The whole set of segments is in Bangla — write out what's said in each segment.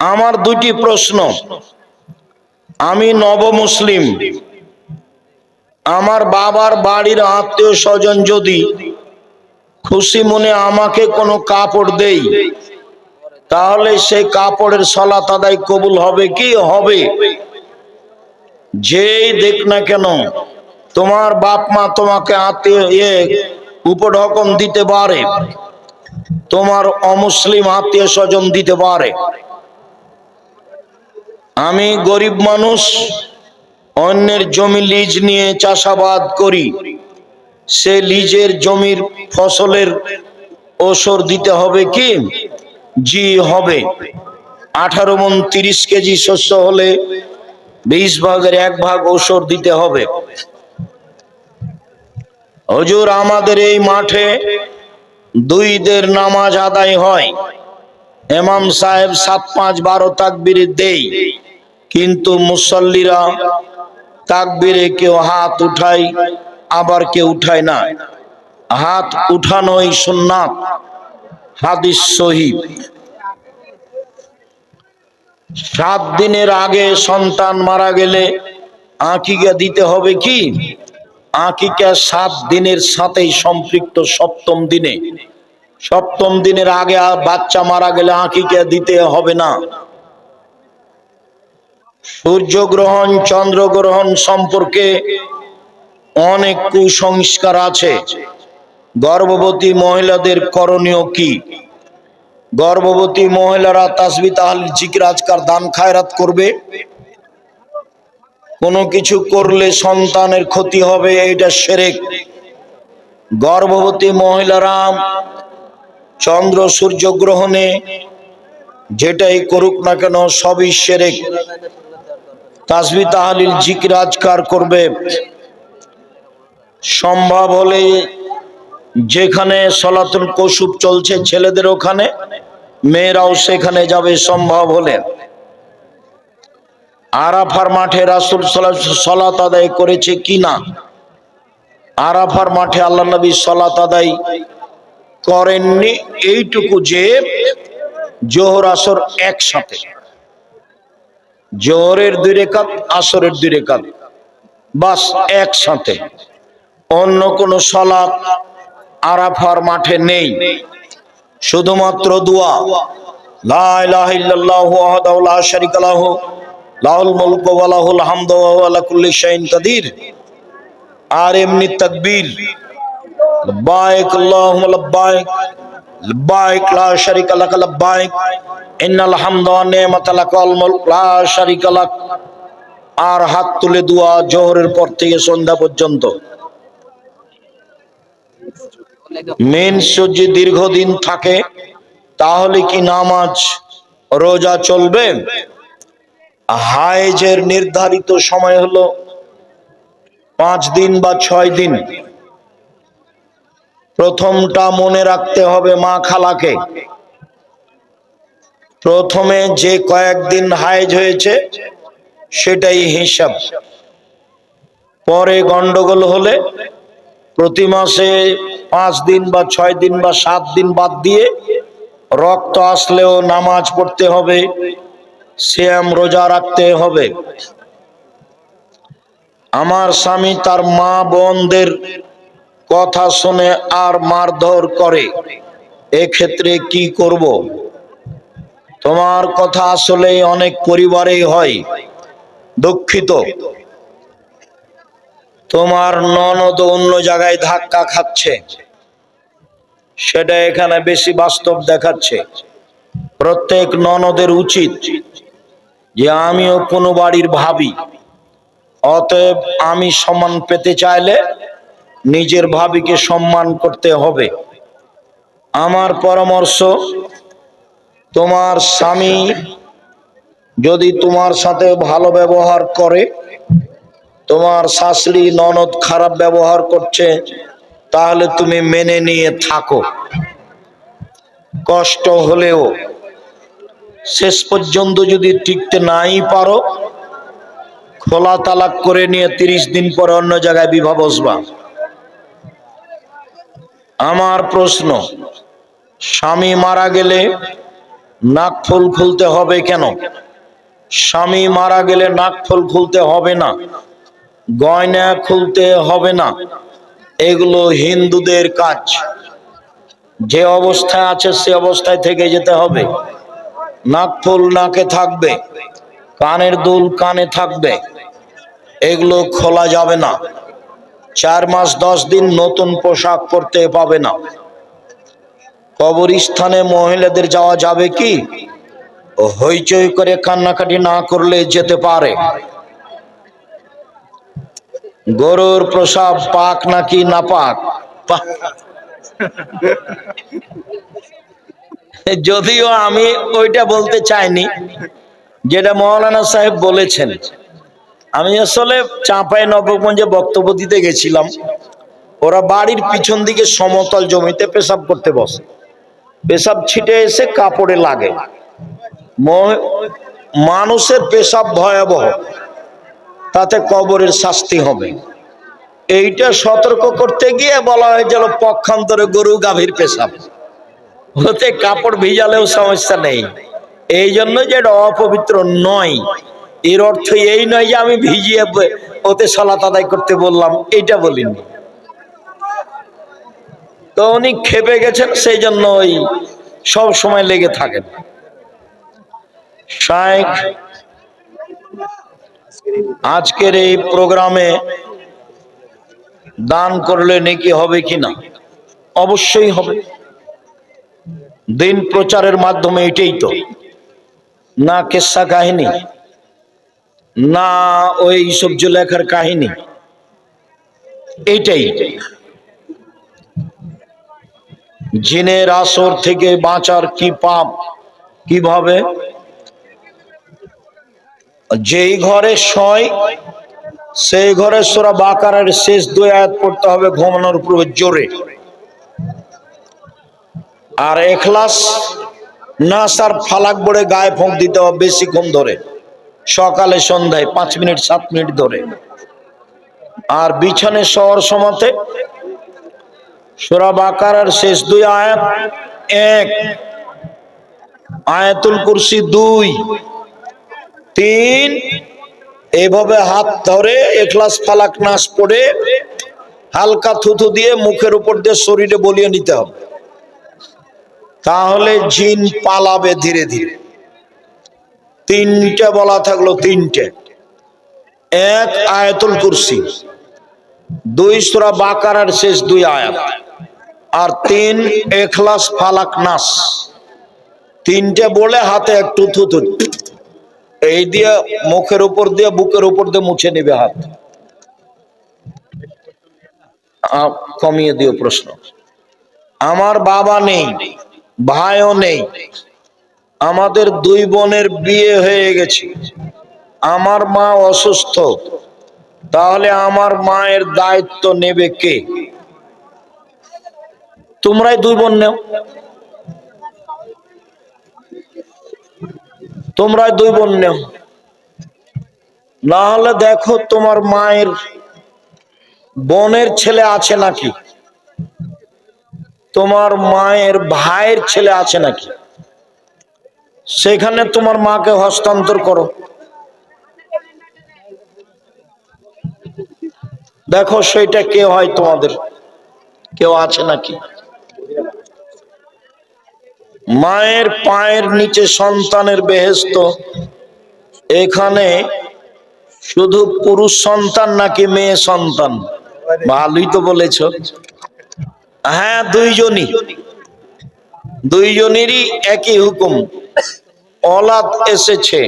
আমার দুটি প্রশ্ন। আমি নব মুসলিম আমার বাবার বাড়ির আত্মীয় স্বজন যদি খুশি মনে আমাকে কোনো কাপড় দেই তাহলে সেই কাপড়ের সলাত আদায় কবুল হবে কি? হবে। যেই দেখ না কেন, তোমার বাপ মা তোমাকে আত্মীয় উপঢকন দিতে পারে, তোমার অমুসলিম আত্মীয় স্বজন দিতে পারে। আমি গরিব মানুষ, অন্যের জমি লিজ নিয়ে চাষাবাদ করি। সে লিজের জমির ফসলের ওসর দিতে হবে কি? জি, হবে। আঠারো মন তিরিশ কেজি শস্য হলে বিশ ভাগের এক ভাগ ওসর দিতে হবে। হজুর, আমাদের এই মাঠে দুইদের নামাজ আদায় হয়। এমাম সাহেব সাত পাঁচ বারো তাকবির দেই। কিন্তু মুসল্লিরা তাকবিরে কেউ হাত উঠায়, আবার কেউ উঠায় না। হাত উঠানোই সুন্নাত, হাদিস সহি সাত দিনের আগে সন্তান মারা গেলে আকিকা দিতে হবে কি? আকিকা সাত দিনের সাথেই সম্পৃক্ত সপ্তম দিনে। সপ্তম দিনের আগে বাচ্চা মারা গেলে আকিকা দিতে হবে না। সূর্যগ্রহণ, চন্দ্রগ্রহণ সম্পর্কে অনেক কুসংস্কার আছে। গর্ভবতী মহিলাদের করণীয় কি? গর্ভবতী মহিলারা তাসবি তাহল জিকির আজকার দান খায়রাত করবে? কোনো কিছু করলে সন্তানের ক্ষতি হবে এটা সেরেক। গর্ভবতী মহিলারা চন্দ্র সূর্য গ্রহণে যেটাই করুক না কেন, সবই সেরেক। তাসবি তাহালিল জিকির আজকার করবে। সম্ভব হলে যেখানে সলাতুল কসুব চলছে ছেলেদের ওখানে, মেয়েরাও সেখানে যাবে সম্ভব হলে। আরাফার মাঠে রাসুল সলাত আদায় করেছে কি না? আরাফার মাঠে আল্লাহ নবী সলাত আদায় করেননি, এইটুকু যে জোহর আসর একসাথে। জোহরের দুই রেখাত, আসরের দুই রেখাত। বাস একসাথে। অন্য কোন সলাপ আরাফার মাঠে নেই। শুধুমাত্র দোয়া। আর এমনি তাকবীর। লব্বাইক লা শারীকা লাক লব্বাইক ইন্নাল ওয়া নি'মাতা লাকাল মুলক লা শারীকা লাক আর হাত তুলে দোয়া জোহরের পর থেকে সন্ধ্যা পর্যন্ত। মেন দীর্ঘদিন থাকে, তাহলে কি নামাজ, রোজা চলবে? হায়েজের নির্ধারিত সময় হলো পাঁচ দিন বা ছয় দিন। প্রথমটা মনে রাখতে হবে মা খালাকে। প্রথমে যে কয়েকদিন হায়েজ হয়েছে, সেটাই হিসাব। পরে গন্ডগোল হলে প্রতি মাসে পাঁচ দিন বা ছয় দিন বা সাত দিন বাদ দিয়ে রক্ত আসলেও নামাজ পড়তে হবে শ্যাম রোজা রাখতে হবে। আমার স্বামী তার মা বোনদের কথা শুনে আর মারধর করে। এক্ষেত্রে কি করব? তোমার কথা আসলে অনেক পরিবারেই হয়, দুঃখিত। তোমার ননদ অন্য জায়গায় ধাক্কা খাচ্ছে। সেটা এখানে বেশি বাস্তব দেখাচ্ছে। প্রত্যেক ননদের উচিত যে আমিও কোনো বাড়ির ভাবি, অতএব আমি সম্মান পেতে চাইলে নিজের ভাবিকে সম্মান করতে হবে। আমার পরামর্শ, তোমার স্বামী যদি তোমার সাথে ভালো ব্যবহার করে, তোমার শাশুড়ি ননদ খারাপ ব্যবহার করছে, তাহলে তুমি মেনে নিয়ে থাকো। কষ্ট হলেও শেষ পর্যন্ত যদি টিকতে নাই পারো খোলা তালাক করে নিয়ে তিরিশ দিন পরে অন্য জায়গায় বিবাহ বসবা। আমার প্রশ্ন, স্বামী মারা গেলে নাক ফুল খুলতে হবে কেন? স্বামী মারা গেলে নাক ফুল খুলতে হবে না, গয়না খুলতে হবে না, এগুলো হিন্দুদের কাজ। যে অবস্থায় আছে সে অবস্থায় থেকে যেতে হবে। নাক ফুল নাকে থাকবে, কানের দুল কানে থাকবে, এগুলো খোলা যাবে না। চার মাস, দশ দিন নতুন পোশাক পরতে পাবে না। কবরস্থানে মহিলাদের যাওয়া যাবে কি? হইচই করে কান্নাকাটি না করলে যেতে পারে। গরুর প্রসাব পাক নাকি না পাক যদিও আমি ওইটা বলতে চাইনি, যেটা মৌলানা সাহেব বলেছেন। আমি আসলে চাঁপাই নবগঞ্জে বক্তব্য দিতে গেছিলাম। ওরা বাড়ির পিছন দিকে সমতল জমিতে পেশাব করতে বসে। পেশাব ছিটে এসে কাপড়ে লাগে। মানুষের পেশাব ভয়াবহ। তাতে কবরের শাস্তি হবে। এইটা সতর্ক করতে গিয়ে বলা হয়েছিল পক্ষান্তরে গরু গাভীর পেশাব। হতে কাপড় ভিজালেও সমস্যা নেই। এই জন্য যে এটা অপবিত্র নয়। এর অর্থ এই নয় যে আমি ভিজিয়ে ওতে সলাত আদায় করতে বললাম, এইটা বলিনি। তো উনি খেপে গেছেন, সেই জন্য ওই সব সময় লেগে থাকেন। আজকের এই প্রোগ্রামে দান করলে নাকি হবে কিনা অবশ্যই হবে। দিন প্রচারের মাধ্যমে এটাই তো। না কেসা কাহিনী না, ওই সবজি লেখার কাহিনী। এইটাই। জিনের আসর থেকে বাঁচার কি পাপ, কীভাবে? যেই ঘরে শয় সেই ঘরে সোরা বাকারের শেষ দুই আয়াত পড়তে হবে ঘুমানোর পূর্বে জোরে। আর এখলাস, নাসার ফালাক বড়ে গায়ে ফোঁক দিতে হবে বেশিক্ষণ ধরে। সকালে সন্ধ্যায় পাঁচ মিনিট, সাত মিনিট ধরে। আর বিছানে শহর সমাতে সোরা বাকারার শেষ দুই আয়াত, এক। আয়াতুল কুরসি দুই, তিন। এভাবে হাত ধরে এখলাস, ফালাক নাশ পড়ে হালকা থুথু দিয়ে মুখের উপর দিয়ে শরীরে বলিয়ে নিতে হবে। তাহলে জিন পালাবে ধীরে ধীরে। তিনটে বলা থাকল তিনটে। এক আয়াতুল কুরসি, দুই সুরা বাকারার শেষ দুই আয়াত, আর তিন এখলাস ফালাক নাস। তিনটে বলে হাতে একটু থুথু এই দিয়ে মুখের উপর দিয়ে, বুকের উপর দিয়ে মুছে নেবে হাত। কমিয়ে দিও প্রশ্ন। আমার বাবা নেই, ভাইও নেই আমাদের দুই বোনের বিয়ে হয়ে গেছে। আমার মা অসুস্থ। তাহলে আমার মায়ের দায়িত্ব নেবে কে? তোমরাই দুই বোন নেও। তোমরাই দুই বোন নেও। না হলে দেখো তোমার মায়ের বোনের ছেলে আছে নাকি? তোমার মায়ের ভাইয়ের ছেলে আছে নাকি? সেখানে তোমার মাকে হস্তান্তর করো। দেখো সেইটা কে হয় তোমাদের। কেউ আছে নাকি? মায়ের পায়ের নিচে সন্তানের বেহেস্ত এখানে শুধু পুরুষ সন্তান নাকি মেয়ে সন্তান? ভালোই তো বলেছ। হ্যাঁ দুইজনই। দুইজনেরই একই হুকুম। অলাদ এসেছে।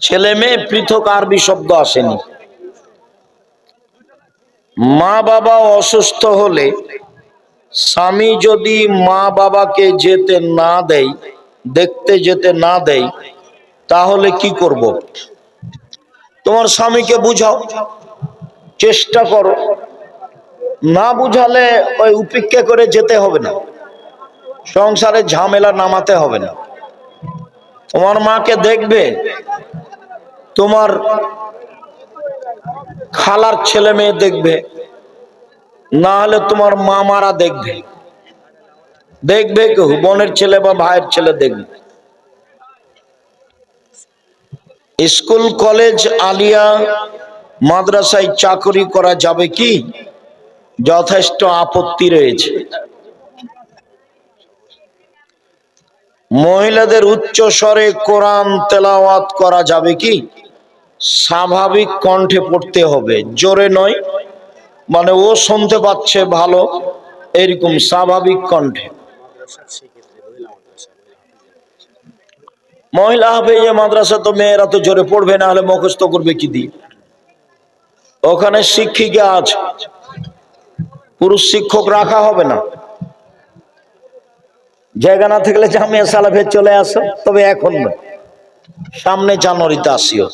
ছেলে মেয়ে পৃথক আরবি শব্দ আসেনি। মা বাবা অসুস্থ হলে স্বামী যদি মা বাবাকে যেতে না দেয়, দেখতে যেতে না দেয়, তাহলে কি করব? তোমার স্বামীকে বুঝাও, চেষ্টা করো। না বুঝালে ওই উপেক্ষা করে যেতে হবে না। সংসারে ঝামেলা নামাতে হবে না। তোমার মাকে দেখবে, তোমার খালার ছেলে মেয়ে দেখবে, না হলে তোমার মামারা দেখবে। দেখবে কেউ বোনের ছেলে বা ভাইয়ের ছেলে দেখবে। স্কুল, কলেজ, আলিয়া, মাদ্রাসায় চাকরি করা যাবে কি? যথেষ্ট আপত্তি রয়েছে। মহিলাদের উচ্চ স্বরে কোরআন তেলাওয়াত করা যাবে কি? স্বাভাবিক কণ্ঠে পড়তে হবে, জোরে নয়। মানে ও শুনতে পাচ্ছে ভালো, এরকম স্বাভাবিক কণ্ঠে। মহিলা হবে যে মাদ্রাসা, তো মেয়েরা তো জোরে পড়বে না হলে মুখস্থ করবে কি দিয়ে? ওখানে শিক্ষিকা আছে, পুরুষ শিক্ষক রাখা হবে না। জায়গা না থাকলে জামিয়া সালাফে চলে আসো, তবে এখন সামনে জানুয়ারিতে আসিও।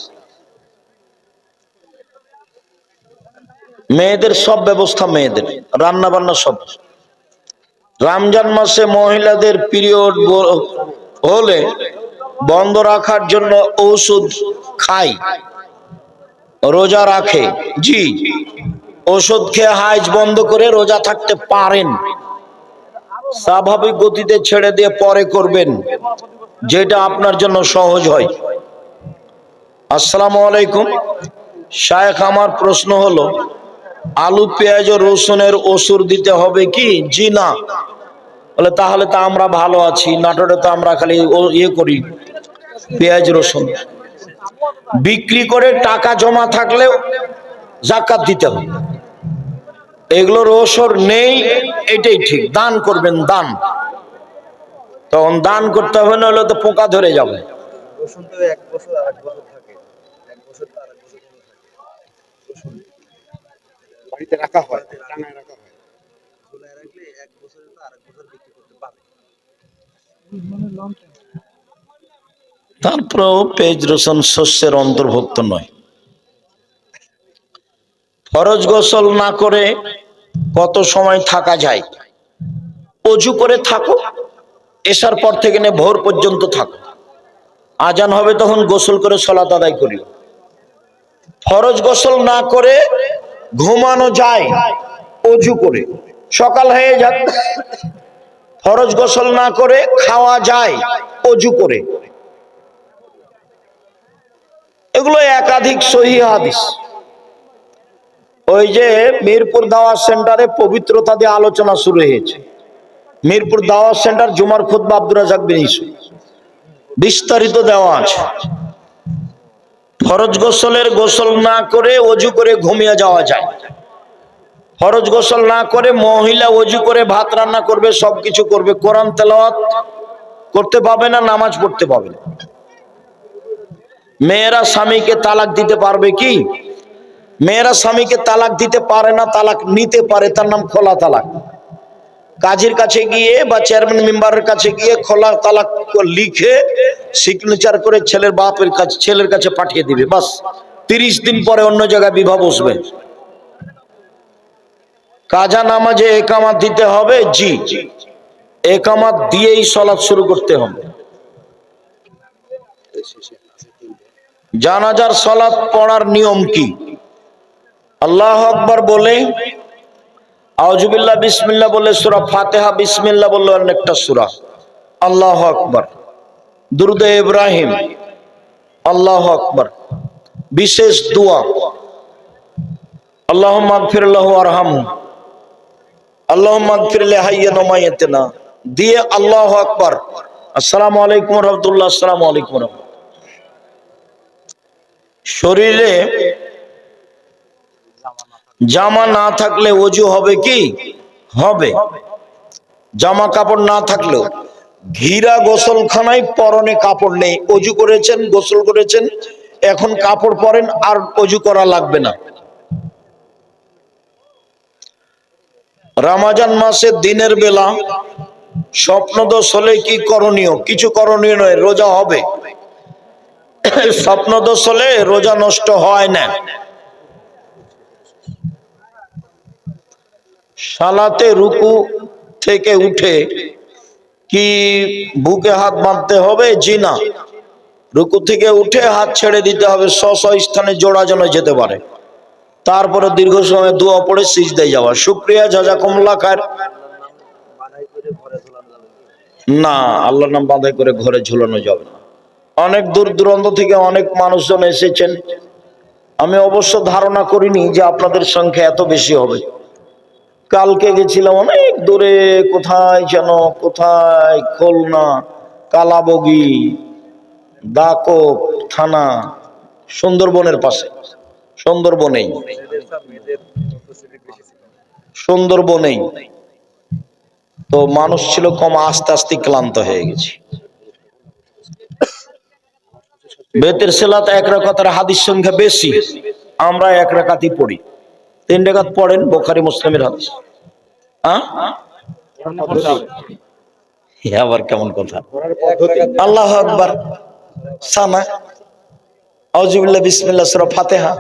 মেয়েদের সব ব্যবস্থা মেয়েদের রান্না বান্না সব। রমজান মাসে মহিলাদের পিরিয়ড হলে বন্ধ রাখার জন্য ওষুধ খাই, রোজা রাখে। জি, ওষুধ খেয়ে হাইজ বন্ধ করে রোজা থাকতে পারেন। স্বাভাবিক গতিতে ছেড়ে দিয়ে পরে করবেন, যেটা আপনার জন্য সহজ হয়। আসসালামু আলাইকুম। শায়েখ, আমার প্রশ্ন হলো, আলু, পেঁয়াজ ও রসুনের ওষুধ দিতে হবে কি? জি না। বলে, তাহলে তো আমরা ভালো আছি, নাটোরে তো আমরা খালি ইয়ে করি, পেঁয়াজ, রসুন। বিক্রি করে টাকা জমা থাকলেও জাকাত দিতে হবে। এগুলোর ওসর নেই এটাই ঠিক। দান করবেন দান। তখন দান করতে হবে না হলে তো পোকা ধরে যাবে। রসুন তো এক বছর আর এক বছর থাকে। এক বছর তো আর এক বছর থাকে। রসুন বাড়িতে রাখা হয় টাঙায় রাখা হয়। ঝুলায় রাখলে এক বছরে তো আর এক বছর বিক্রি করতে পারে। তারপরেও পেঁয়াজ রসুন শস্যের অন্তর্ভুক্ত নয়। ফরজ গোসল না করে কত সময় থাকা যায়? অজু করে থাকো, এসার পর থেকে নে ভোর পর্যন্ত থাকো। আজান হবে তখন গোসল করে সলাত আদায় করি ফরজ গোসল না করে ঘুমানো যায় অজু করে। সকাল হয়ে যাক, ফরজ গোসল না করে খাওয়া যায় অজু করে। এগুলো একাধিক সহি হাদিস। ওই যে মিরপুর দাওয়া সেন্টারে পবিত্রতা দিয়ে আলোচনা শুরু হয়েছে। মিরপুর দাওয়া সেন্টার জুমার খুদ্ রাজাক বিস্তারিত দেওয়া আছে। ফরজ গোসলের গোসল না করে অজু করে ঘুমিয়ে যাওয়া যায়। ফরজ গোসল না করে মহিলা অজু করে ভাত রান্না করবে, সবকিছু করবে। কোরআন তেলাওয়াত করতে পাবে না, নামাজ পড়তে পাবে না। মেয়েরা স্বামীকে তালাক দিতে পারবে কি? মেয়েরা স্বামীকে তালাক দিতে পারে না, তালাক নিতে পারে, তার নাম খোলা তালাক। কাজীর কাছে গিয়ে বা চেয়ারম্যান মেম্বারের কাছে গিয়ে খোলা তালাক লিখে সিগনেচার করে ছেলের বাপের কাছে ছেলের কাছে পাঠিয়ে দিবে। বাস, তিরিশ দিন পরে অন্য জায়গায় বিবাহ বসবে। কাজা নামাজে একামাত দিতে হবে? জি। একামাত দিয়েই সলাৎ শুরু করতে হবে। জানাজার সলাৎ পড়ার নিয়ম কি? আল্লাহ আকবার বলে আউজুবিল্লাহ বিসমিল্লাহ বলে সুরা ফাতেহা, বিসমিল্লাহ বলল অনেকটা সুরা। আল্লাহ আকবার। দুরুদে ইব্রাহিম। আল্লাহ আকবার। বিশেষ দোয়া। আল্লাহ মাগফির আরহাম আল্লাহ মাগফির হাইয়ান মাইয়াতেনা দিয়ে আল্লাহ আকবার। আসসালামু আলাইকুম রহমতুল্লাহ। আসসালামু আলাইকুম রহমতুল্লাহ। শরীরে জামা না থাকলে অজু হবে কি? হবে। জামা কাপড় না থাকলেও ঘিরা গোসলখানায় পরনে কাপড় নেই। অজু করেছেন, গোসল করেছেন, এখন কাপড় পরেন, আর অজু করা লাগবে না। রামাজান মাসে দিনের বেলা স্বপ্নদোষ হলে কি করণীয়? কিছু করণীয় নয়, রোজা হবে। স্বপ্নদোষ হলে রোজা নষ্ট হয় না। সালাতে রুকু থেকে উঠে কি বুকে হাত বাঁধতে হবে? জি না। রুকু থেকে উঠে হাত ছেড়ে দিতে হবে স্ব স্ব স্থানে জোড়া যেন যেতে পারে। তারপরে দীর্ঘ সময় দোয়া পড়ে সিজদায় যাওয়া। শুক্রিয়া জাজা কমলা খার বানাই করে ঘরে ঝোলানো যাবে না, আল্লাহর নাম বাঁধাই করে ঘরে ঝুলানো যাবে না। অনেক দূর দূরান্ত থেকে অনেক মানুষজন এসেছেন। আমি অবশ্য ধারণা করিনি যে আপনাদের সংখ্যা এত বেশি হবে। কালকে গেছিলাম অনেক দূরে, কোথায় যেন, কোথায় খুলনা, কালাবগি, দাকপ থানা, সুন্দরবনের পাশে। সুন্দরবনেই। সুন্দরবনেই। তো মানুষ ছিল কম আস্তে আস্তে ক্লান্ত হয়ে গেছে। বেতের সেলাতে এক রাকাতের হাদিস সংখ্যা বেশি। আমরা এক রাকাতই পড়ি। তিন রাকাত পড়েন বোখারি মুসলিমের হাদিস। হ্যাঁ? আবার কেমন কথা? আল্লাহ আকবার। সানা। আউজুবিল্লাহ বিসমিল্লা সূরা ফাতেহা।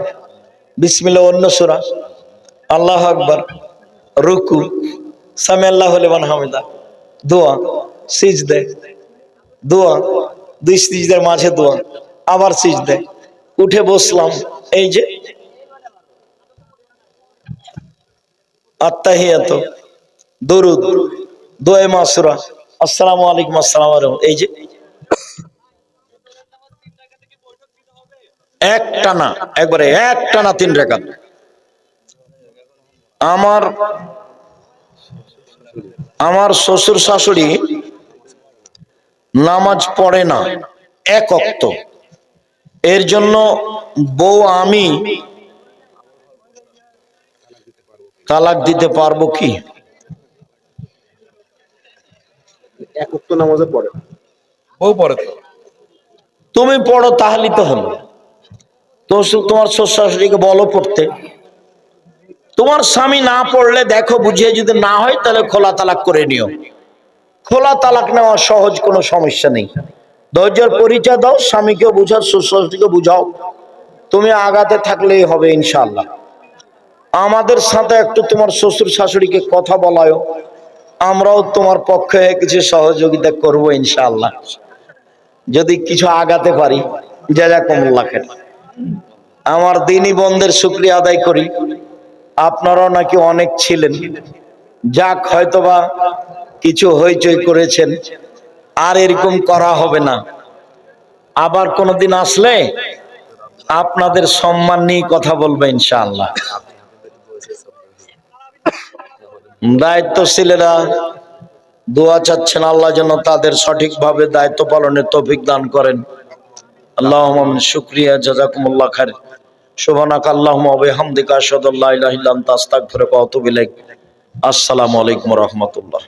বিসমিল্লাহ, অন্য সূরা। আল্লাহ আকবার। রুকু। সামি আল্লাহ লিমান হামিদা। দোয়া। সিজদে। দোয়া। দুই সিজদের মাঝে দোয়া। আবার সিজদে। উঠে বসলাম। এই যে আত্তাহিয়াত। দরুদ মাসুরা। আসসালামু আলাইকুম, আসসালামু এই যে একটা না একবারে একটা না তিন আমার আমার শ্বশুর শাশুড়ি নামাজ পড়ে না, এক অক্ত। এর জন্য বউ আমি তালাক দিতে পারব কি? এক উক্ত নামাজে পড়ে বউ পড়ে তো। তুমি পড়ো তাহলেই তো হলো তো তোমার শ্বশুর শাশুড়িকে বলো পড়তে। তোমার স্বামী না পড়লে দেখো বুঝিয়ে যদি না হয় তাহলে খোলা তালাক করে নিও। খোলা তালাক নেওয়া সহজ কোনো সমস্যা নেই। ধৈর্যের পরিচয় দাও স্বামীকে বুঝাও শ্বশুর শাশুড়িকে বুঝাও। তুমি আগাতে থাকলেই হবে ইনশাল্লাহ আমাদের সাথে একটু তোমার শ্বশুর শাশুড়িকে কথা বলায়ও। আমরাও তোমার পক্ষে কিছু সহযোগিতা করব ইনশাআল্লাহ। যদি কিছু আগাতে পারি, জাজাকুমুল্লাহ খান আমার দিনী বন্ধের শুক্রিয়া আদায় করি। আপনারাও নাকি অনেক ছিলেন। যাক, হয়তোবা কিছু হইচই করেছেন। আর এরকম করা হবে না। আবার কোনোদিন আসলে আপনাদের সম্মান নিয়ে কথা বলবে ইনশাআল্লাহ। দায়িত্বশীলেরা দোয়া চাচ্ছেন আল্লাহ যেন তাদের সঠিকভাবে দায়িত্ব পালনের তৌফিক দান করেন। আল্লাহ শুক্রিয়া, জাজাকুমুল্লাহ খার শোভানাক। আল্লাহ আস্তাগফিরুকা ওয়া আসসালামু আলাইকুম রাহমাতুল্লাহ।